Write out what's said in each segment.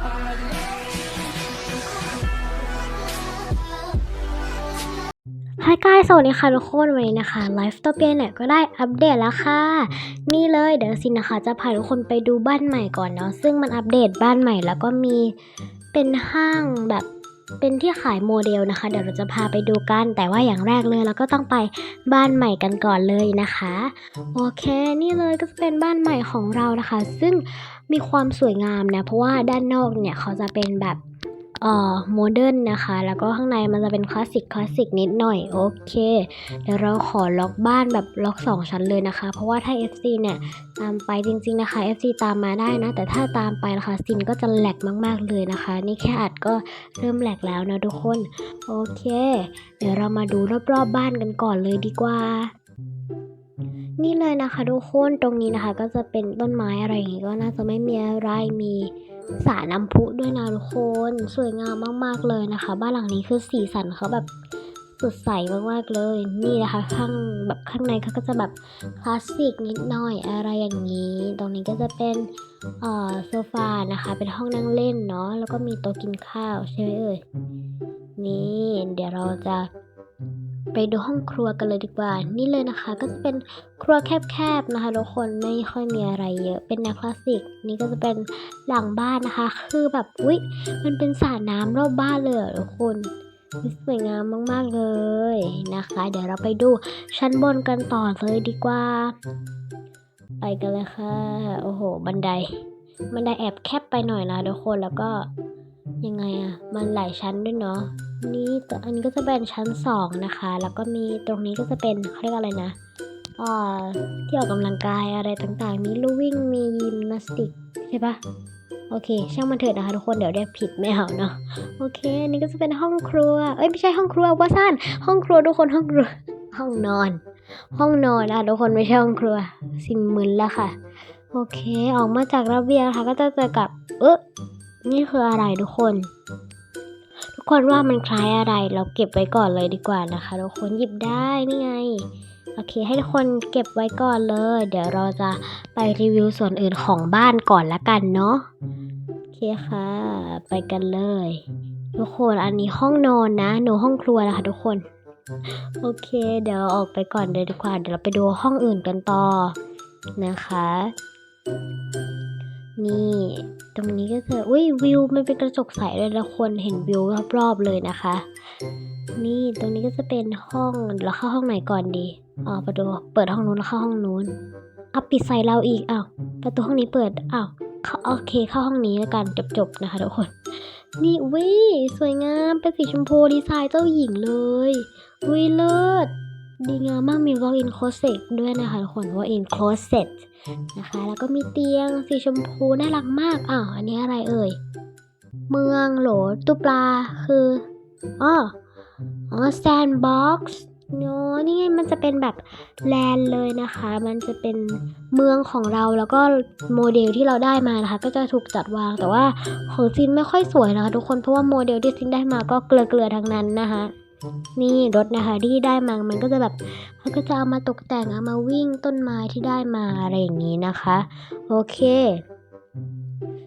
ฮายกายสวัสดีค่ะทุกคนวันนี้นะคะไลฟ์ตัวเปียเนี่ยก็ได้อัปเดตแล้วค่ะ นี่เลยเดี๋ยวซินนะคะ จะพาทุกคนไปดูบ้านใหม่ก่อนเนาะซึ่งมันอัปเดตบ้านใหม่แล้วก็มีเป็นห้างแบบเป็นที่ขายโมเดลนะคะ เดี๋ยวเราจะพาไปดูกันแต่ว่าอย่างแรกเลยเราก็ต้องไปบ้านใหม่กันก่อนเลยนะคะ โอเค นี่เลยก็จะเป็นบ้านใหม่ของเรานะคะ ซึ่ง มีความสวยงามนะ เพราะว่าด้านนอกเนี่ยเขาจะเป็นแบบเอ่อโมเดิร์นนะคะ แล้วก็ข้างในมันจะเป็นคลาสสิกคลาสสิกนิดหน่อย โอเค เดี๋ยวเราขอล็อกบ้านแบบล็อก 2 ชั้นเลยนะคะ เพราะว่าถ้า FC เนี่ย ตามไปจริง ๆนะคะ FC ตามมาได้นะ แต่ถ้าตามไปนะคะซินก็จะแหลกมาก ๆ เลยนะคะ นี่แค่อัดก็เริ่มแหลกแล้วนะทุกคน โอเค เดี๋ยวเรามาดูรอบๆบบ้านกันก่อนเลยดีกว่า นี่เลยนะคะทุกคนตรงนี้นะคะ ก็จะเป็นต้นไม้อะไรอย่างงี้ก็น่าจะไม่มีอะไรมีสระน้ำพุด้วยนะทุกคนสวยงามมากๆเลยนะคะ บ้านหลังนี้คือสีสันเขาแบบสดใสมากๆเลย นี่นะคะ ข้างแบบข้างในเขาก็จะแบบคลาสสิกนิดหน่อยอะไรอย่างนี้ ตรงนี้ก็จะเป็นเอ่อโซฟานะคะ เป็นห้องนั่งเล่นเนาะแล้วก็มีโต๊ะกินข้าวใช่ไหมเอ่ยนี่ เดี๋ยวเราจะ ไปดูห้องครัวกันเลยดีกว่า นี่เลยนะคะ ก็จะเป็นครัวแคบๆนะคะทุกคนไม่ค่อยมีอะไรเยอะเป็นแนวคลาสสิก นี่ก็จะเป็นหลังบ้านนะคะ คือแบบอุ๊ยมันเป็นสระน้ำรอบบ้านเลยอะทุกคนสวยงามมากๆเลยนะคะ เดี๋ยวเราไปดูชั้นบนกันต่อเลยดีกว่า ไปกันเลยค่ะ โอ้โห บันได บันไดแอบแคบไปหน่อยนะทุกคนแล้วก็ยังไงอะมันหลายชั้นด้วยเนาะ นี่ตัวอันนี้ก็จะเป็นชั้นสองนะคะ แล้วก็มีตรงนี้ก็จะเป็นเขาเรียกอะไรนะอ่าที่ออกกำลังกายอะไรต่างๆ มีลู่วิ่ง มียิมนาสติกใช่ปะโอเค ช่างมันเถิดนะคะทุกคนเดี๋ยวเรียกผิดไม่เอาเนาะโอเคอันนี้ก็จะเป็นห้องครัว เอ้ยไม่ใช่ห้องครัวว่าสั้นห้องครัวทุกคนห้องครัวห้องนอน ห้องนอนนะคะทุกคนไม่ใช่ห้องครัว สินมึนแล้วค่ะ โอเค ออกมาจากระเบียงนะคะก็จะเจอกับ เอ๊ะนี่คืออะไรทุกคน คนว่ามันคล้ายอะไรเราเก็บไว้ก่อนเลยดีกว่านะคะทุกคนหยิบได้นี่ไงโอเคให้ทุกคนเก็บไว้ก่อนเลย เดี๋ยวเราจะไปรีวิวส่วนอื่นของบ้านก่อนละกันเนาะโอเคค่ะ ไปกันเลย ทุกคนอันนี้ห้องนอนนะหนูห้องครัวนะคะทุกคนโอเค เดี๋ยวออกไปก่อนเลยดีกว่า เดี๋ยวเราไปดูห้องอื่นกันต่อนะคะ นี่ ตรงนี้ก็จะอุ้ยวิวมันเป็นกระจกใสเลยละคนเห็นวิวรอบๆเลยนะคะ นี่ตรงนี้ก็จะเป็นห้องเราเข้าห้องไหนก่อนดีอ๋อประตูเปิดห้องนู้นแล้วเข้าห้องนู้นเอาปิดใส่เราอีกอ้าวประตูห้องนี้เปิดอ้าวเข้าโอเคเข้าห้องนี้แล้วกันจบๆนะคะทุกคน นี่วิสวยงามเป็นสีชมพูดีไซน์เจ้าหญิงเลยวิเลิศ ดีงามมากมี walk in closet ด้วยนะคะทุกคน walk in closet นะคะ แล้วก็มีเตียงสีชมพูน่ารักมากอ้าวอันนี้อะไรเอ่ย เมืองโหลตุปลาคืออ๋ออ๋อ sandbox เนาะนี่ไงมันจะเป็นแบบแลนด์เลยนะคะ มันจะเป็นเมืองของเราแล้วก็โมเดลที่เราได้มานะคะ ก็จะถูกจัดวางแต่ว่าของซินไม่ค่อยสวยนะคะ ทุกคนเพราะว่าโมเดลที่ซินได้มาก็เกลือๆทั้งนั้นนะคะ นี่รถนะคะที่ได้มา มันก็จะแบบเขาก็จะเอามาตกแต่งเอามาวิ่งต้นไม้ที่ได้มาอะไรอย่างนี้นะคะ โอเค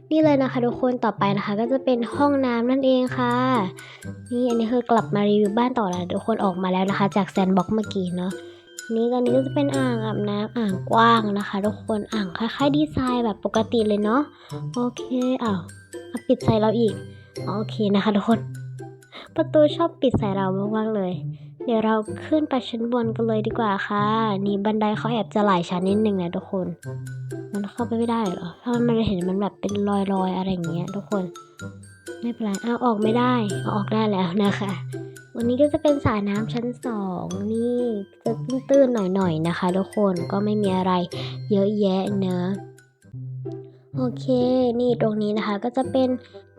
นี่เลยนะคะทุกคนต่อไปนะคะ ก็จะเป็นห้องน้ำนั่นเองค่ะ นี่อันนี้คือกลับมารีวิวบ้านต่อแล้วทุกคนออกมาแล้วนะคะ จากแซนบ็อกเมื่อกี้เนาะนี่ก็อันนี้ก็จะเป็นอ่างอาบน้ำอ่างกว้างนะคะ ทุกคนอ่างคล้ายๆดีไซน์แบบปกติเลยเนาะโอเคอ้าวเอาปิดใส่เราอีก โอเคนะคะทุกคน ประตูชอบปิดใส่เรามากๆเลย เดี๋ยวเราขึ้นไปชั้นบนกันเลยดีกว่าค่ะ นี่บันไดเขาแอบจะหลายชั้นนิดนึงนะทุกคน มันเข้าไปไม่ได้เหรอถ้ามันเห็นมันแบบเป็นรอยๆอะไรอย่างเงี้ยทุกคน ไม่เป็นไรเอาออกไม่ได้ เอาออกได้แล้วนะคะ วันนี้ก็จะเป็นสระน้ำชั้นสองนี่จะตื้นๆหน่อยๆนะคะ ทุกคนก็ไม่มีอะไรเยอะแยะเนอะ โอเค นี่ตรงนี้นะคะก็จะเป็น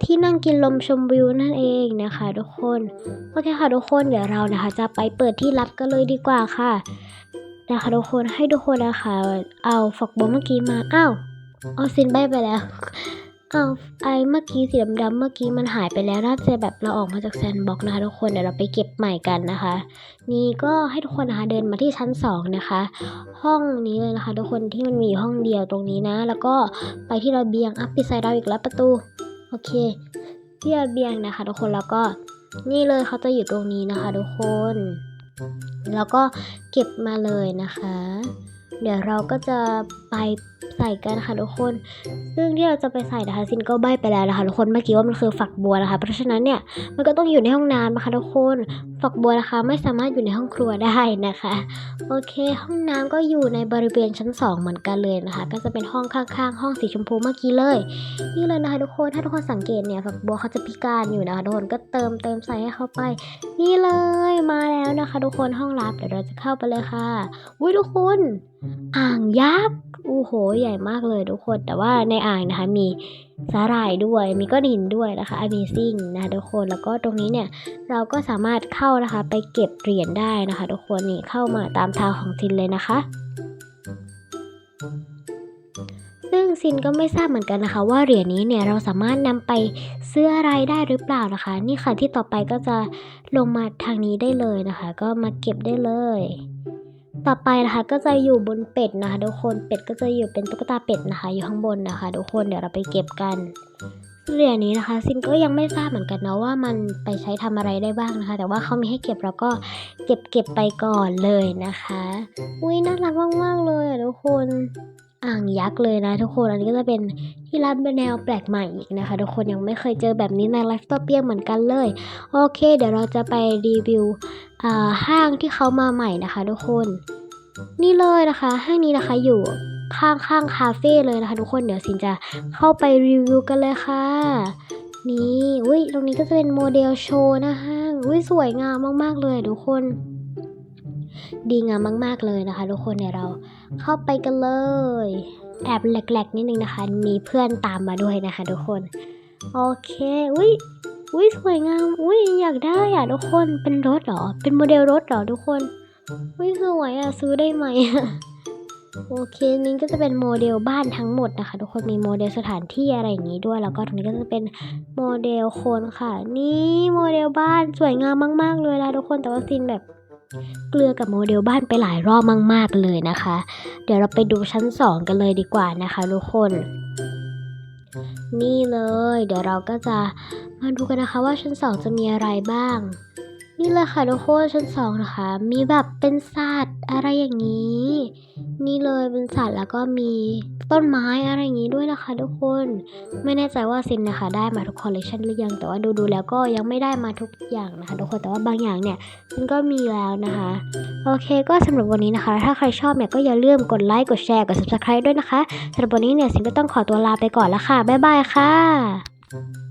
ที่นั่งกินลมชมวิวนั่นเองนะคะทุกคน โอเคค่ะทุกคนเดี๋ยวเรานะคะ จะไปเปิดที่ลับกันเลยดีกว่าค่ะ นะคะทุกคนให้ทุกคนนะคะ เอาฝักบัวเมื่อกี้มา อ้าว เอาซินใบไปแล้ว อ้าวไอเมื่อกี้สีดำๆเมื่อกี้มันหายไปแล้วน่าจะแบบเราออกมาจากแซนด์บ็อกนะคะทุกคนเดี๋ยวเราไปเก็บใหม่กันนะคะ นี่ก็ให้ทุกคนนะคะเดินมาที่ชั้นสองนะคะ ห้องนี้เลยนะคะ ทุกคนที่มันมีอยู่ห้องเดียวตรงนี้นะ แล้วก็ไปที่ระเบียงอัพปิดไซด์เราอีกแล้วประตูโโอเคที่ระเบียงนะคะ ทุกคนแล้วก็นี่เลยเขาจะอยู่ตรงนี้นะคะ ทุกคน แล้วก็เก็บมาเลยนะคะ เดี๋ยวเราก็จะไป ใส่กันค่ะทุกคน ซึ่งที่เราจะไปใส่นะคะซินก็ใบไปแล้วนะคะทุกคนเมื่อกี้ว่ามันคือฝักบัวนะคะ เพราะฉะนั้นเนี่ยมันก็ต้องอยู่ในห้องน้ำนะคะทุกคน ฝักบัวนะคะไม่สามารถอยู่ในห้องครัวได้นะคะ โอเค ห้องน้ำก็อยู่ในบริเวณชั้น 2 เหมือนกันเลยนะคะ ก็จะเป็นห้องข้างๆ ห้องสีชมพูเมื่อกี้เลย นี่เลยนะคะทุกคนถ้าทุกคนสังเกตเนี่ยฝักบัวเขาจะพิการอยู่นะคะทุกคนก็เติมเติมใส่ให้เข้าไป นี่เลยมาแล้วนะคะ ทุกคนห้องลับเดี๋ยวเราจะเข้าไปเลยค่ะอุ้ยทุกคนอ่างยักษ์โอ้โห ใหญ่มากเลยทุกคน แต่ว่าในอ่างนะคะมีสาหร่ายด้วยมีก้อนหินด้วยนะคะ Amazing นะคะทุกคนแล้วก็ตรงนี้เนี่ยเราก็สามารถเข้านะคะไปเก็บเหรียญได้นะคะทุกคนนี่เข้ามาตามทางของซินเลยนะคะซึ่งซินก็ไม่ทราบเหมือนกันนะคะ ว่าเหรียญนี้เนี่ยเราสามารถนำไปซื้ออะไรได้หรือเปล่านะคะ นี่ค่ะที่ต่อไปก็จะลงมาทางนี้ได้เลยนะคะ ก็มาเก็บได้เลย ต่อไปนะคะก็จะอยู่บนเป็ดนะคะทุกคนเป็ดก็จะอยู่เป็นตุ๊กตาเป็ดนะคะ อยู่ข้างบนนะคะทุกคนเดี๋ยวเราไปเก็บกันเหรียญนี้นะคะซินก็ยังไม่ทราบเหมือนกันนะว่ามันไปใช้ทำอะไรได้บ้างนะคะ แต่ว่าเขามีให้เก็บแล้วก็เก็บเก็บไปก่อนเลยนะคะอุ้ยน่ารักมากๆเลยอะทุกคนอ่างยักษ์เลยนะทุกคนอันนี้ก็จะเป็นที่รับเป็นแนวแปลกใหม่อีกนะคะ ทุกคนยังไม่เคยเจอแบบนี้ในไลฟ์สโตเปียเหมือนกันเลย โอเค เดี๋ยวเราจะไปรีวิวอ่าห้างที่เขามาใหม่นะคะ ทุกคน นี่เลยนะคะห้างนี้นะคะอยู่ข้างข้างๆคาเฟ่เลยนะคะทุกคนเดี๋ยวสินจะเข้าไปรีวิวกันเลยค่ะ นี่อุ้ยตรงนี้ก็จะเป็นโมเดลโชว์นะห้างอุ้ยสวยงามมากๆเลยทุกคน ดีงามมากๆเลยนะคะ ทุกคนเดี๋ยวเราเข้าไปกันเลยแอบแหลกๆนิดนึงนะคะ มีเพื่อนตามมาด้วยนะคะ ทุกคน โอเคอุ้ยอุ้ยสวยงามอุ้ยอยากได้อะทุกคนเป็นรถหรอเป็นโมเดลรถหรอทุกคน อุ้ยสวยอะซื้อได้ไหมโอเคนี่ก็จะเป็นโมเดลบ้านทั้งหมดนะคะ ทุกคนมีโมเดลสถานที่อะไรอย่างนี้ด้วย แล้วก็ตรงนี้ก็จะเป็นโมเดลคนค่ะ นี่โมเดลบ้านสวยงามมาก ๆ เลยนะทุกคนแต่ว่าซินแบบเกลือกับโมเดลบ้านไปหลายรอบมาก ๆ เลยนะคะ เดี๋ยวเราไปดูชั้นสองกันเลยดีกว่านะคะทุกคน นี่เลย เดี๋ยวเราก็จะมาดูกันนะคะว่าชั้นสองจะมีอะไรบ้าง นี่เลยค่ะทุกคนชั้นสองนะคะ มีแบบเป็นสัตว์อะไรอย่างนี้ นี่เลยเป็นสัตว์แล้วก็มีต้นไม้อะไรอย่างนี้ด้วยนะคะ ทุกคน ไม่แน่ใจว่าซินนะคะ ได้มาทุกคอลเลคชันหรือยังแต่ว่าดูดูแล้วก็ยังไม่ได้มาทุกอย่างนะคะ ทุกคนแต่ว่าบางอย่างเนี่ยซินก็มีแล้วนะคะ โอเคก็สำหรับวันนี้นะคะ ถ้าใครชอบเนี่ยก็อย่าลืมกดไลค์กดแชร์กด subscribe ด้วยนะคะสำหรับวันนี้เนี่ยซินก็ต้องขอตัวลาไปก่อนแล้วค่ะบ๊ายบายค่ะ